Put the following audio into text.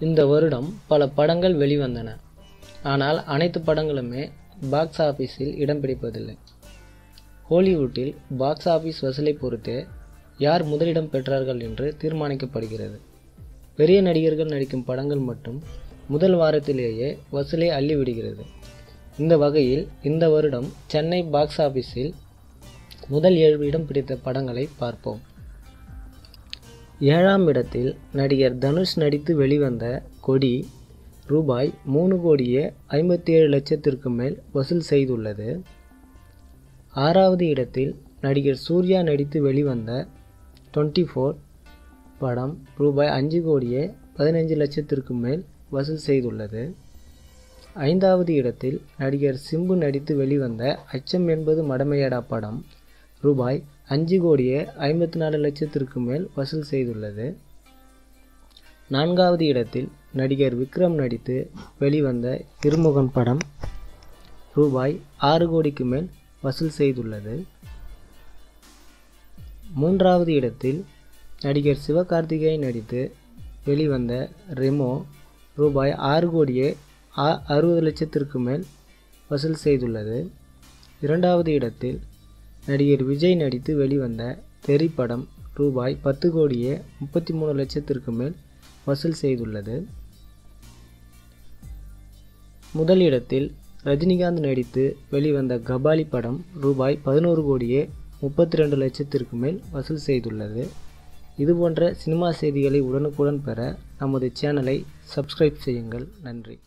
இந்த வருடம் பல படங்கள் வெளிவந்தன. ஆனால் அனைத்து படங்களுமே பாக்ஸ் ஆஃபீஸில் இடம் பிடிப்பதில்லை. ஹாலிவுட்டில் பாக்ஸ் ஆஃபீஸ் வசூலை பொறுத்தே யார் முதலிடம் பெற்றார்கள் என்று தீர்மானிக்கப்படுகிறது. பெரிய நடிகர்கள் நடிக்கும் படங்கள் மட்டும் முதல் வாரத்திலேயே வசூலை அள்ளிவிடுகிறது. இந்த வகையில் இந்த வருடம் சென்னை பாக்ஸ் ஆஃபீஸில் முதல் ஏழு இடம் பிடித்த படங்களை பார்ப்போம். ஏழாம் இடத்தில் நடிகர் தனுஷ் நடித்து வெளிவந்த கொடி ரூபாய் மூணு கோடியே ஐம்பத்தி ஏழு லட்சத்திற்கு மேல் வசூல் செய்துள்ளது. ஆறாவது இடத்தில் நடிகர் சூர்யா நடித்து வெளிவந்த டுவெண்ட்டி ஃபோர் படம் ரூபாய் அஞ்சு கோடியே பதினஞ்சு லட்சத்திற்கு மேல் வசூல் செய்துள்ளது. ஐந்தாவது இடத்தில் நடிகர் சிம்பு நடித்து வெளிவந்த அச்சம் என்பது மடமையடா படம் ரூபாய் அஞ்சு கோடியே ஐம்பத்தி நாலு லட்சத்திற்கு மேல் வசூல் செய்துள்ளது. நான்காவது இடத்தில் நடிகர் விக்ரம் நடித்து வெளிவந்த திருமுகன் படம் ரூபாய் ஆறு கோடிக்கு மேல் வசூல் செய்துள்ளது. மூன்றாவது இடத்தில் நடிகர் சிவகார்த்திகேயன் நடித்து வெளிவந்த ரெமோ ரூபாய் ஆறு கோடியே அறுபது லட்சத்திற்கு மேல் வசூல் செய்துள்ளது. இரண்டாவது இடத்தில் நடிகர் விஜய் நடித்து வெளிவந்த தெறி படம் ரூபாய் பத்து கோடியே முப்பத்தி மூணு லட்சத்திற்கு மேல் வசூல் செய்துள்ளது. முதலிடத்தில் ரஜினிகாந்த் நடித்து வெளிவந்த கபாலி படம் ரூபாய் பதினோரு கோடியே முப்பத்தி ரெண்டு லட்சத்திற்கு மேல் வசூல் செய்துள்ளது. இதுபோன்ற சினிமா செய்திகளை உடனுக்குடன் பெற நமது சேனலை சப்ஸ்கிரைப் செய்யுங்கள். நன்றி.